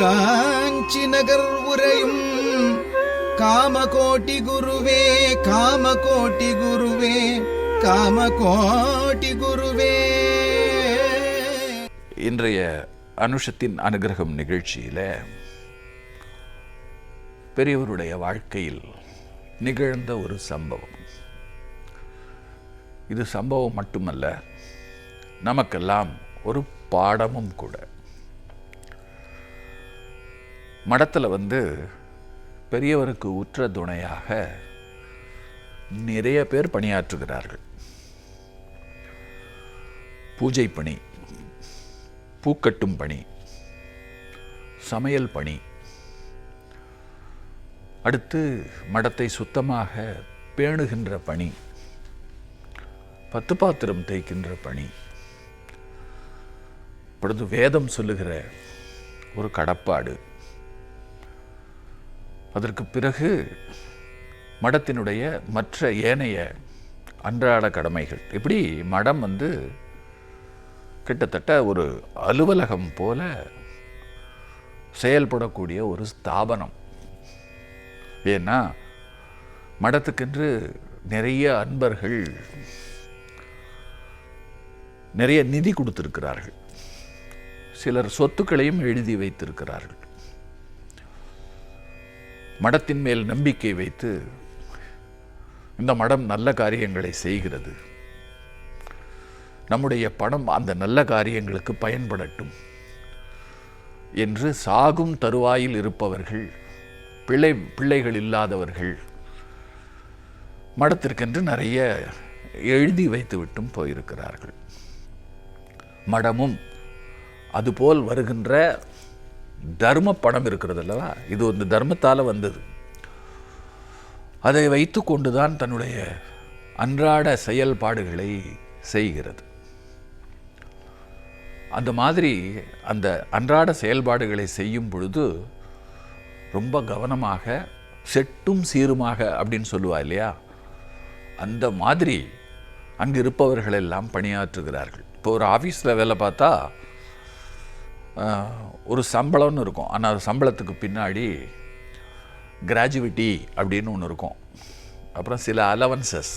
காஞ்சி நகர் உரையும் காமகோட்டி குருவே காமகோட்டி குருவே காமகோட்டி குருவே. இன்றைய அனுஷத்தின் அனுகிரகம் நிகழ்ச்சியில் பெரியவருடைய வாழ்க்கையில் நிகழ்ந்த ஒரு சம்பவம். இது சம்பவம் மட்டுமல்ல நமக்கெல்லாம் ஒரு பாடமும் கூட. மடத்தில் வந்து பெரியவருக்கு உற்ற துணையாக நிறைய பேர் பணியாற்றுகிறார்கள். பூஜை பணி பூக்கட்டும் பணி சமையல் பணி. அடுத்து மடத்தை சுத்தமாக பேணுகின்ற பணி பத்து பாத்திரம் தேய்க்கின்ற பணி. இப்பொழுது வேதம் சொல்லுகிற ஒரு கடப்பாடு. அதற்கு பிறகு மடத்தினுடைய மற்ற ஏனைய அன்றாட கடமைகள். இப்படி மடம் வந்து கிட்டத்தட்ட ஒரு அலுவலகம் போல செயல்படக்கூடிய ஒரு ஸ்தாபனம். ஏன்னா மடத்துக்கென்று நிறைய அன்பர்கள் நிறைய நிதி கொடுத்திருக்கிறார்கள். சிலர் சொத்துக்களையும் எழுதி வைத்திருக்கிறார்கள். மடத்தின் மேல் நம்பிக்கை வைத்து இந்த மடம் நல்ல காரியங்களை செய்கிறது. நம்முடைய பணம் அந்த நல்ல காரியங்களுக்கு பயன்படட்டும் என்று சாகும் தருவாயில் இருப்பவர்கள் பிள்ளை பிள்ளைகள் இல்லாதவர்கள் மடத்திற்கென்று நிறைய எழுதி வைத்துவிட்டும் போயிருக்கிறார்கள். மடமும் அதுபோல் வருகின்ற தர்ம பணம் இருக்கிறது அல்லவா இது வந்து தர்மத்தால் வந்தது. அதை வைத்து கொண்டு தான் தன்னுடைய அன்றாட செயல்பாடுகளை செய்கிறது. அந்த மாதிரி அந்த அன்றாட செயல்பாடுகளை செய்யும் பொழுது ரொம்ப கவனமாக செட்டும் சீருமாக அப்படின்னு சொல்லுவா இல்லையா? அந்த மாதிரி அங்கு இருப்பவர்களெல்லாம் பணியாற்றுகிறார்கள். இப்போ ஒரு ஆஃபீஸில் வேலை பார்த்தா ஒரு சம்பளம்னு இருக்கும். ஆனால் அது சம்பளத்துக்கு பின்னாடி கிராஜுவிட்டி அப்படின்னு ஒன்று இருக்கும். அப்புறம் சில அலவன்சஸ்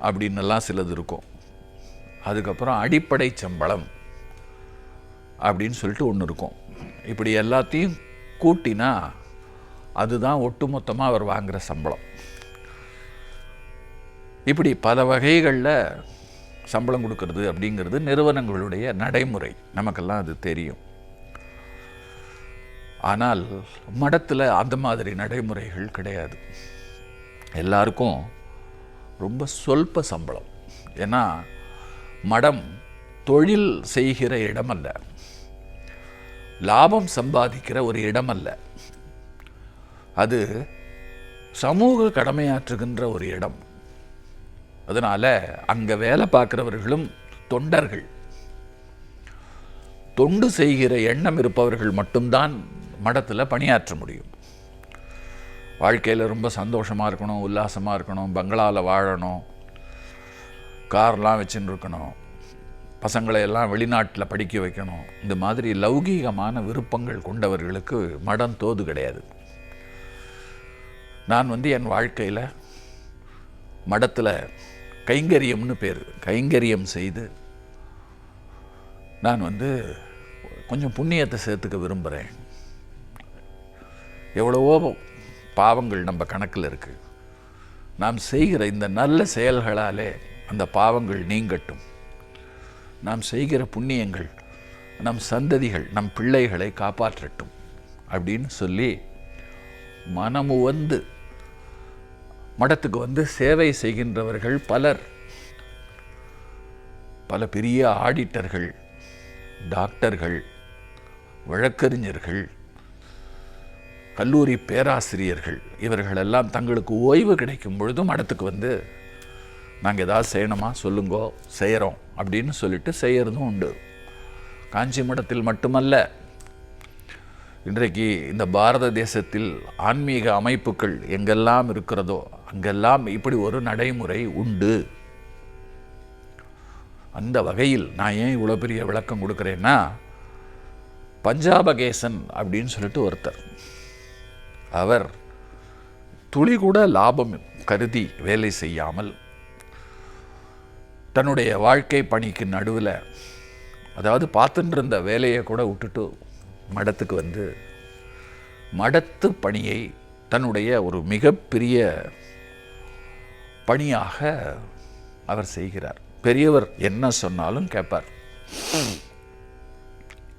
அப்படின்னெல்லாம் சிலது இருக்கும். அதுக்கப்புறம் அடிப்படை சம்பளம் அப்படின்னு சொல்லிட்டு ஒன்று இருக்கும். இப்படி எல்லாத்தையும் கூட்டினா அதுதான் ஒட்டுமொத்தமாக அவர் வாங்குகிற சம்பளம். இப்படி பல வகைகளில் சம்பளம் கொடுக்கறது அப்படிங்கிறது நிறுவனங்களுடைய நடைமுறை. நமக்கெல்லாம் அது தெரியும். ஆனால் மடத்தில் அந்த மாதிரி நடைமுறைகள் கிடையாது. எல்லாருக்கும் ரொம்ப சொல்ப சம்பளம். ஏன்னா மடம் தொழில் செய்கிற இடமல்ல. லாபம் சம்பாதிக்கிற ஒரு இடமல்ல. அது சமூக கடமையாற்றுகின்ற ஒரு இடம். அதனால் அங்கே வேலை பார்க்குறவர்களும் தொண்டர்கள். தொண்டு செய்கிற எண்ணம் இருப்பவர்கள் மட்டும்தான் மடத்தில் பணியாற்ற முடியும். வாழ்க்கையில் ரொம்ப சந்தோஷமாக இருக்கணும் உல்லாசமாக இருக்கணும் பங்களாவில் வாழணும் கார்லாம் வச்சுன்னு இருக்கணும் பசங்களை எல்லாம் வெளிநாட்டில் படிக்க வைக்கணும். இந்த மாதிரி லௌகீகமான விருப்பங்கள் கொண்டவர்களுக்கு மடம் தோது கிடையாது. நான் வந்து என் வாழ்க்கையில் மடத்தில் கைங்கரியம்னு பேர். கைங்கரியம் செய்து நான் வந்து கொஞ்சம் புண்ணியத்தை சேர்த்துக்க விரும்புகிறேன் எவ்வளவோ பாவங்கள் நம்ம கணக்கில் இருக்குது நாம் செய்கிற இந்த நல்ல செயல்களாலே அந்த பாவங்கள் நீங்கட்டும். நாம் செய்கிற புண்ணியங்கள் நம் சந்ததிகள் நம் பிள்ளைகளை காப்பாற்றட்டும் அப்படின்னு சொல்லி மனமுவந்து மடத்துக்கு வந்து சேவை செய்கின்றவர்கள் பலர். பல பெரிய ஆடிட்டர்கள் டாக்டர்கள் வழக்கறிஞர்கள் கல்லூரி பேராசிரியர்கள் இவர்களெல்லாம் தங்களுக்கு ஓய்வு கிடைக்கும் பொழுதும் மடத்துக்கு வந்து நாங்கள் ஏதாவது செய்யணுமா? சொல்லுங்கோ செய்கிறோம் அப்படின்னு சொல்லிட்டு செய்கிறதும் உண்டு. காஞ்சி மடத்தில் மட்டுமல்ல இன்றைக்கு இந்த பாரத தேசத்தில் ஆன்மீக அமைப்புகள் எங்கெல்லாம் இருக்கிறதோ அங்கெல்லாம் இப்படி ஒரு நடைமுறை உண்டு. அந்த வகையில் நான் ஏன் இவ்வளோ பெரிய விளக்கம் கொடுக்குறேன்னா பஞ்சாபகேசன் அப்படின்னு சொல்லிட்டு ஒருத்தர். அவர் துளி கூட லாபம் கருதி வேலை செய்யாமல் தன்னுடைய வாழ்க்கை பணிக்கு நடுவில் அதாவது பார்த்துட்டு இருந்த வேலையை கூட விட்டுட்டு மடத்துக்கு வந்து மடத்து பணியை தன்னுடைய ஒரு மிகப்பெரிய பணியாக அவர் செய்கிறார். பெரியவர் என்ன சொன்னாலும் கேட்பார்.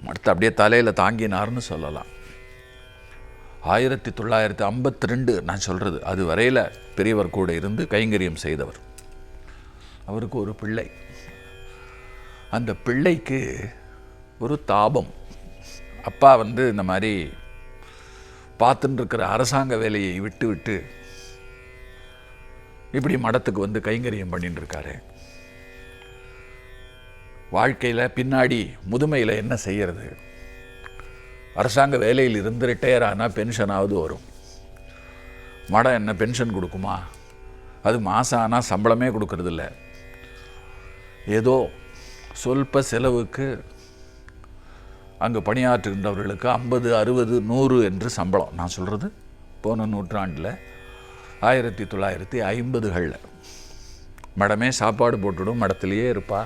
அடுத்து அப்படியே தலையில் தாங்கினார்னு சொல்லலாம். ஆயிரத்தி தொள்ளாயிரத்தி ஐம்பத்தி ரெண்டு நான் சொல்கிறது அது வரையில் பெரியவர் கூட இருந்து கைங்கரியம் செய்தவர். அவருக்கு ஒரு பிள்ளை. அந்த பிள்ளைக்கு ஒரு தாபம். அப்பா வந்து இந்த மாதிரி பார்த்துட்டுருக்கிற அரசாங்க வேலையை விட்டு விட்டு இப்படி மடத்துக்கு வந்து கைங்கரியம் பண்ணிட்டு இருக்காரு வாழ்க்கையில் பின்னாடி முதுமையில் என்ன செய்யறது? அரசாங்க வேலையில் இருந்து ரிட்டையர் ஆனால் பென்ஷனாவது வரும். மடம் என்ன பென்ஷன் கொடுக்குமா? அது மாதம் ஆனால் சம்பளமே கொடுக்கறதில்ல. ஏதோ சொல்ப செலவுக்கு அங்கே பணியாற்றுகின்றவர்களுக்கு ஐம்பது அறுபது நூறு என்று சம்பளம். நான் சொல்கிறது போன நூற்றாண்டில் ஆயிரத்தி தொள்ளாயிரத்தி ஐம்பதுகளில். மடமே சாப்பாடு போட்டுடும் மடத்திலேயே இருப்பா.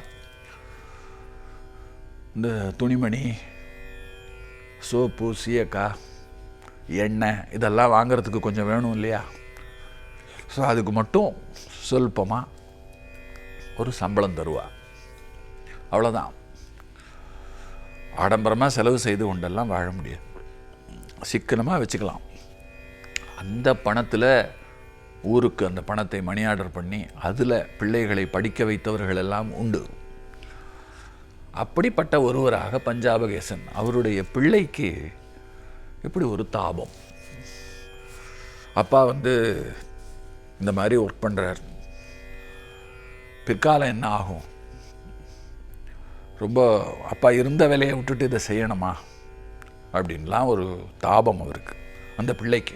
இந்த துணிமணி சோப்பு சீயக்காய் எண்ணெய் இதெல்லாம் வாங்குறதுக்கு கொஞ்சம் வேணும் இல்லையா? ஸோ அதுக்கு மட்டும் சொல்பமாக ஒரு சம்பளம் தருவா. அவ்வளோதான் ஆடம்பரமாக செலவு செய்து கொண்டெல்லாம் வாழ முடியாது. சிக்கனமாக வச்சுக்கலாம். அந்த பணத்தில் ஊருக்கு அந்த பணத்தை மணி ஆர்டர் பண்ணி அதில் பிள்ளைகளை படிக்க வைத்தவர்கள் எல்லாம் உண்டு. அப்படிப்பட்ட ஒருவராக பஞ்சாபகேசன் அவருடைய பிள்ளைக்கு இப்படி ஒரு தாபம்? அப்பா வந்து இந்த மாதிரி ஒர்க் பண்ணுறார் பிற்காலம் என்ன ஆகும்? ரொம்ப அப்பா இருந்த வேலையை விட்டுட்டு இதை செய்யணுமா? அப்படின்லாம் ஒரு தாபம் அவருக்கு அந்த பிள்ளைக்கு.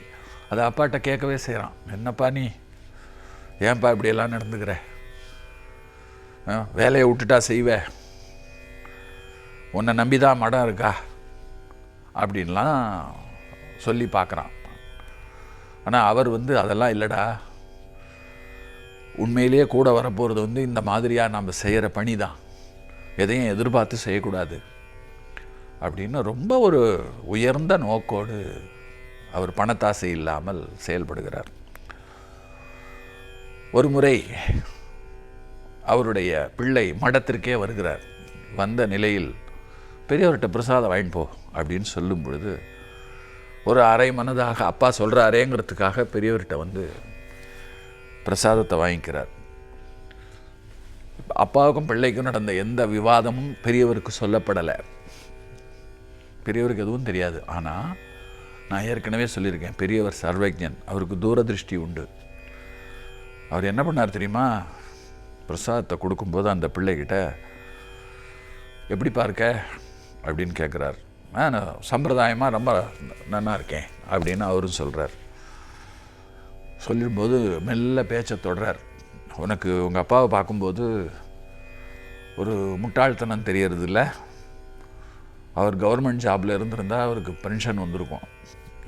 அதை அப்பாட்ட கேட்கவே செய்கிறான். என்னப்பா நீ? ஏன்பா இப்படியெல்லாம் நடந்துக்கிற? ஆ, வேலையை விட்டுட்டா செய்வே. உன்னை நம்பி தான் மடம் இருக்கா? அப்படின்லாம் சொல்லி பார்க்குறான். ஆனால் அவர் வந்து அதெல்லாம் இல்லைடா. உண்மையிலேயே கூட வரப்போகிறது வந்து இந்த மாதிரியாக நம்ம செய்கிற பணி தான் எதையும் எதிர்பார்த்து செய்யக்கூடாது. அப்படின்னு ரொம்ப ஒரு உயர்ந்த நோக்கோடு அவர் பணத்தாசை இல்லாமல் செயல்படுகிறார். ஒரு முறை அவருடைய பிள்ளை மடத்திற்கே வருகிறார். வந்த நிலையில் பெரியவர்கிட்ட பிரசாதம் வாங்கிட்டு போ அப்படின்னு சொல்லும் பொழுது ஒரு அரை மனதாக அப்பா சொல்கிறாரேங்கிறதுக்காக பெரியவர்கிட்ட வந்து பிரசாதத்தை வாங்கிக்கிறார். அப்பாவுக்கும் பிள்ளைக்கும் நடந்த எந்த விவாதமும் பெரியவருக்கு சொல்லப்படலை. பெரியவருக்கு எதுவும் தெரியாது. ஆனால் நான் ஏற்கனவே சொல்லியிருக்கேன் பெரியவர் சர்வஜன் அவருக்கு தூரதிருஷ்டி உண்டு. அவர் என்ன பண்ணார் தெரியுமா? பிரசாதத்தை கொடுக்கும்போது அந்த பிள்ளைகிட்ட எப்படி பார்க்க? அப்படின்னு கேட்குறார் நான் சம்பிரதாயமாக ரொம்ப நல்லா இருக்கேன் அப்படின்னு அவரும் சொல்கிறார் சொல்லும்போது மெல்ல பேச்சை தொடர்றார் உனக்கு உங்கள் அப்பாவை பார்க்கும்போது ஒரு முட்டாள்தனம் தெரியறதில்ல. அவர் கவர்மெண்ட் ஜாபில் இருந்திருந்தால் அவருக்கு பென்ஷன் வந்திருக்கும்.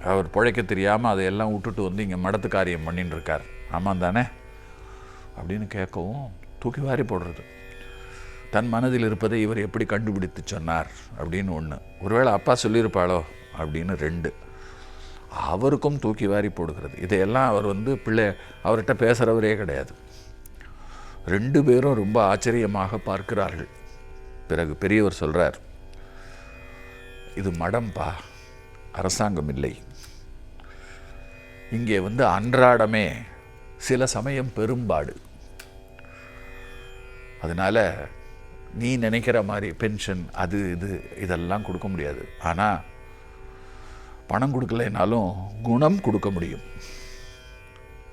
அவர் பிழைக்க தெரியாமல் அதையெல்லாம் விட்டுட்டு வந்து இங்கே மடத்து காரியம் பண்ணின்னு இருக்கார். ஆமாம் தானே அப்படின்னு கேட்கவும் தூக்கி வாரி போடுறது. தன் மனதில் இருப்பதை இவர் எப்படி கண்டுபிடித்து சொன்னார் அப்படின்னு ஒன்று ஒருவேளை அப்பா சொல்லியிருப்பாளோ? அப்படின்னு ரெண்டு. அவருக்கும் தூக்கி வாரி போடுகிறது. இதையெல்லாம் அவர் வந்து பிள்ளை அவர்கிட்ட பேசுகிறவரே கிடையாது. ரெண்டு பேரும் ரொம்ப ஆச்சரியமாக பார்க்கிறார்கள். பிறகு பெரியவர் சொல்கிறார் இது மடம்பா? அரசாங்கம் இல்லை. இங்கே வந்து அன்றாடமே சில சமயம் பெரும்பாடு. அதனால் நீ நினைக்கிற மாதிரி பென்ஷன் அது இது இதெல்லாம் கொடுக்க முடியாது. ஆனால் பணம் கொடுக்கலைனாலும் குணம் கொடுக்க முடியும்.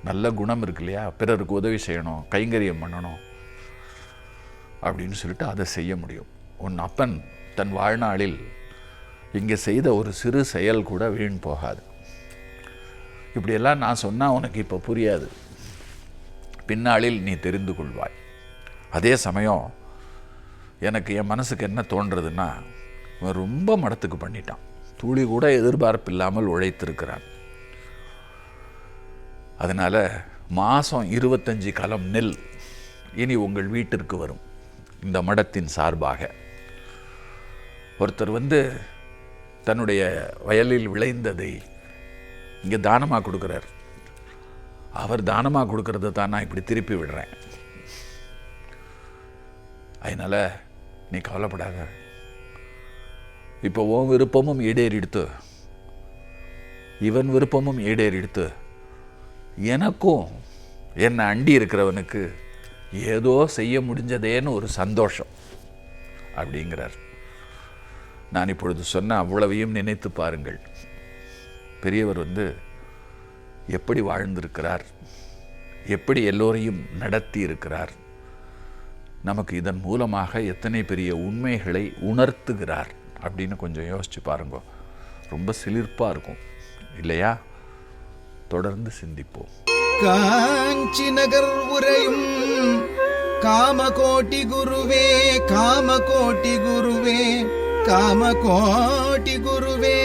நல்ல குணம் இருக்கு இல்லையா? பிறருக்கு உதவி செய்யணும் கைங்கரியம் பண்ணணும் அப்படின்னு சொல்லிட்டு அதை செய்ய முடியும். உன் அப்பன் தன் வாழ்நாளில் இங்கே செய்த ஒரு சிறு செயல் கூட வீண் போகாது. இப்படியெல்லாம் நான் சொன்னால் உனக்கு இப்போ புரியாது. பின்னாளில் நீ தெரிந்து கொள்வாய். அதே சமயம் எனக்கு என் மனசுக்கு என்ன தோன்றதுன்னா இவன் ரொம்ப மடத்துக்கு பண்ணிட்டான். துளி கூட எதிர்பார்ப்பு இல்லாமல் உழைத்திருக்கிறான். அதனால் மாதம் இருபத்தஞ்சி கலம் நெல் இனி உங்கள் வீட்டிற்கு வரும். இந்த மடத்தின் சார்பாக. ஒருத்தர் வந்து தன்னுடைய வயலில் விளைந்ததை இங்கே தானமாக கொடுக்குறார். அவர் தானமாக கொடுக்கறத தான் நான் இப்படி திருப்பி விடுறேன். அதனால் நீ கவலைப்படாத. இப்போ உன் விருப்பமும் ஈடேறிடுத்து இவன் விருப்பமும் ஈடேறிடுத்து எனக்கும் என்னை அண்டி இருக்கிறவனுக்கு ஏதோ செய்ய முடிஞ்சதேன்னு ஒரு சந்தோஷம் அப்படிங்கிறார். நான் இப்பொழுது சொன்ன அவ்வளவையும் நினைத்து பாருங்கள். பெரியவர் வந்து எப்படி வாழ்ந்திருக்கிறார்? எப்படி எல்லோரையும் நடத்தி இருக்கிறார் நமக்கு இதன் மூலமாக எத்தனை பெரிய உண்மைகளை உணர்த்துகிறார்? அப்படின்னு கொஞ்சம் யோசிச்சு பாருங்க. ரொம்ப சிலிர்ப்பாக இருக்கும். இல்லையா? தொடர்ந்து சிந்திப்போம். காஞ்சி நகர் உரையும் காமகோட்டி குருவே காமகோட்டி குருவே காமகோட்டி குருவே.